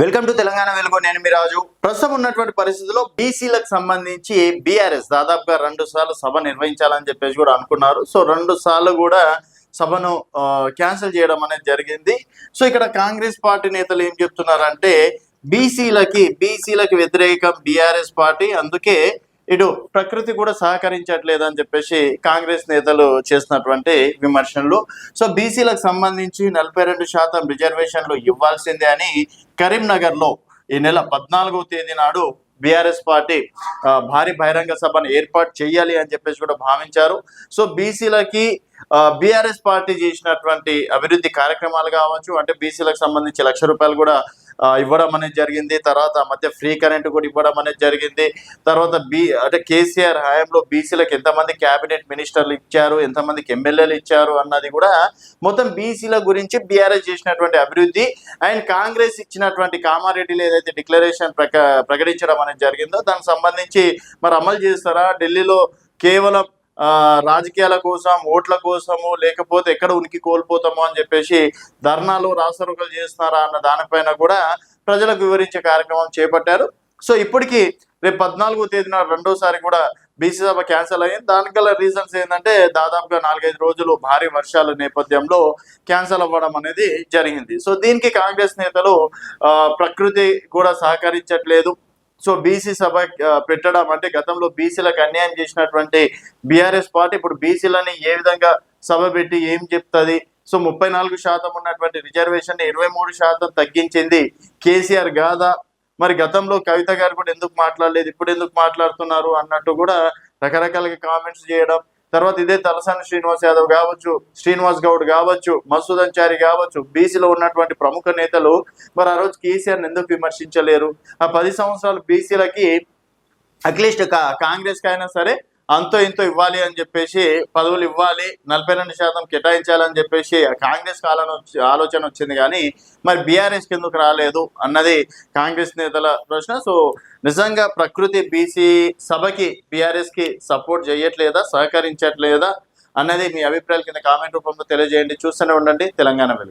Welcome to Telangana వెలుగు. నేను మీ రాజు. ప్రస్తుతం ఉన్నటువంటి పరిస్థితుల్లో బీసీలకు సంబంధించి బీఆర్ఎస్ దాదాపుగా రెండు సార్లు సభ నిర్వహించాలని చెప్పేసి కూడా అనుకున్నారు. సో రెండు సార్లు కూడా సభను క్యాన్సిల్ చేయడం అనేది జరిగింది. సో ఇక్కడ కాంగ్రెస్ పార్టీ నేతలు ఏం చెప్తున్నారంటే బీసీలకి బీసీలకు వ్యతిరేకం బీఆర్ఎస్ పార్టీ. అందుకే ఇటు ప్రకృతి కూడా సహకరించట్లేదు అని చెప్పేసి కాంగ్రెస్ నేతలు చేసినటువంటి విమర్శలు. సో బీసీలకు సంబంధించి నలభై రెండు శాతం రిజర్వేషన్లు ఇవ్వాల్సిందే అని కరీంనగర్లో ఈ నెల పద్నాలుగో తేదీ నాడు బీఆర్ఎస్ పార్టీ భారీ బహిరంగ సభను ఏర్పాటు చేయాలి అని చెప్పేసి కూడా భావించారు. సో బీసీలకి బీఆర్ఎస్ పార్టీ చేసినటువంటి అభివృద్ధి కార్యక్రమాలు కావచ్చు అంటే బీసీలకు సంబంధించి లక్ష రూపాయలు కూడా ఇవ్వడం అనేది జరిగింది. తర్వాత మధ్య ఫ్రీ కరెంట్ కూడా ఇవ్వడం అనేది జరిగింది. తర్వాత బీ అంటే కేసీఆర్ హయాంలో బీసీలకు ఎంతమంది క్యాబినెట్ మినిస్టర్లు ఇచ్చారు ఎంతమందికి ఎమ్మెల్యేలు ఇచ్చారు అన్నది కూడా మొత్తం బీసీల గురించి బీఆర్ఎస్ చేసినటువంటి అభివృద్ధి అండ్ కాంగ్రెస్ ఇచ్చినటువంటి కామారెడ్డిలో ఏదైతే డిక్లరేషన్ ప్రక ప్రకటించడం అనేది జరిగిందో దానికి సంబంధించి మరి అమలు చేస్తారా? ఢిల్లీలో కేవలం రాజకీయాల కోసం ఓట్ల కోసము లేకపోతే ఎక్కడ ఉనికి కోల్పోతామో అని చెప్పేసి ధర్నాలు రాసరుకలు చేస్తున్నారా అన్న దానిపైన కూడా ప్రజలకు వివరించే కార్యక్రమం చేపట్టారు. సో ఇప్పటికీ రేపు పద్నాలుగో తేదీన రెండోసారి కూడా బీసీ సభ క్యాన్సిల్ అయ్యింది. దానికి రీజన్స్ ఏంటంటే దాదాపుగా నాలుగైదు రోజులు భారీ వర్షాల నేపథ్యంలో క్యాన్సిల్ అవ్వడం అనేది జరిగింది. సో దీనికి కాంగ్రెస్ నేతలు ప్రకృతి కూడా సహకరించట్లేదు. సో బీసీ సభ పెట్టడం అంటే గతంలో బీసీలకు అన్యాయం చేసినటువంటి బీఆర్ఎస్ పార్టీ ఇప్పుడు బీసీలని ఏ విధంగా సభ పెట్టి ఏం చెప్తుంది? సో ముప్పై నాలుగు శాతం ఉన్నటువంటి రిజర్వేషన్ ఇరవై మూడు శాతం తగ్గించింది కేసీఆర్ గాథ మరి గతంలో కవిత గారు కూడా ఎందుకు మాట్లాడలేదు? ఇప్పుడు ఎందుకు మాట్లాడుతున్నారు? అన్నట్టు కూడా రకరకాలుగా కామెంట్స్ చేయడం తర్వాత ఇదే తలసాని శ్రీనివాస్ యాదవ్ కావచ్చు శ్రీనివాస్ గౌడ్ కావచ్చు మసూద్ అంచారి కావచ్చు బీసీలో ఉన్నటువంటి ప్రముఖ నేతలు మరి ఆ రోజు కేసీఆర్ ఎందుకు విమర్శించలేరు? ఆ పది సంవత్సరాలు బీసీలకి అట్లీస్ట్ కాంగ్రెస్కి అయినా సరే అంతో ఇంతో ఇవ్వాలి అని చెప్పేసి పదవులు ఇవ్వాలి నలభై రెండు శాతం కేటాయించాలని చెప్పేసి కాంగ్రెస్ కాలం ఆలోచన వచ్చింది కానీ మరి బీఆర్ఎస్ ఎందుకు రాలేదు అన్నది కాంగ్రెస్ నేతల ప్రశ్న. సో నిజంగా ప్రకృతి బీసీ సభకి బీఆర్ఎస్కి సపోర్ట్ చేయట్లేదా సహకరించట్లేదా అన్నది మీ అభిప్రాయాల కింద కామెంట్ రూపంలో తెలియజేయండి. చూస్తూనే ఉండండి. తెలంగాణ వెలుగు.